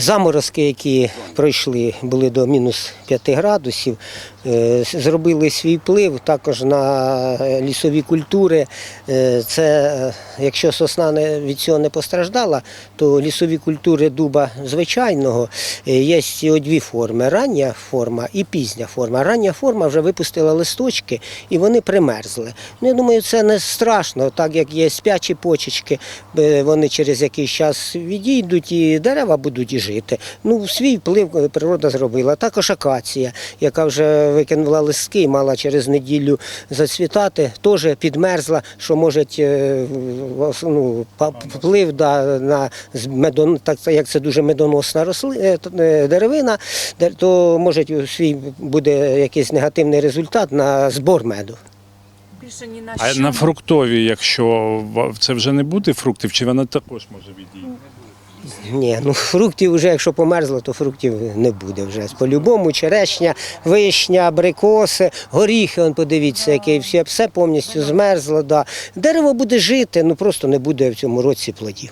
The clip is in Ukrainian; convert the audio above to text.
заморозки, які пройшли, були до мінус 5 градусів, е, зробили свій вплив також на е, лісові культури. Е, Це, якщо сосна від цього не постраждала, то лісові культури дуба звичайного є дві форми: рання форма і пізня форма. Рання форма вже випустила листочки і вони примерзли. Ну, я думаю, це не страшно, так як є спячі почечки, вони через якийсь час відійдуть і дерева будуть і жити. Ну, свій вплив е, природа зробила. Також акація, яка вже викинула листки мала через неділю зацвітати, теж підмерзла, що може е, ну, вплив да, на медон, так як це дуже медоносна росли, е, деревина, де- то може свій буде якийсь негативний результат на збор меду. Більше ні на А що. на фруктові, якщо це вже не буде фруктів, чи вона також може відійти? Ні, ну фруктів вже, якщо померзло, то фруктів не буде вже. По-любому черешня, вишня, абрикоси, горіхи, он подивіться, яке все, все повністю змерзло. Да. Дерево буде жити, ну просто не буде в цьому році плодів.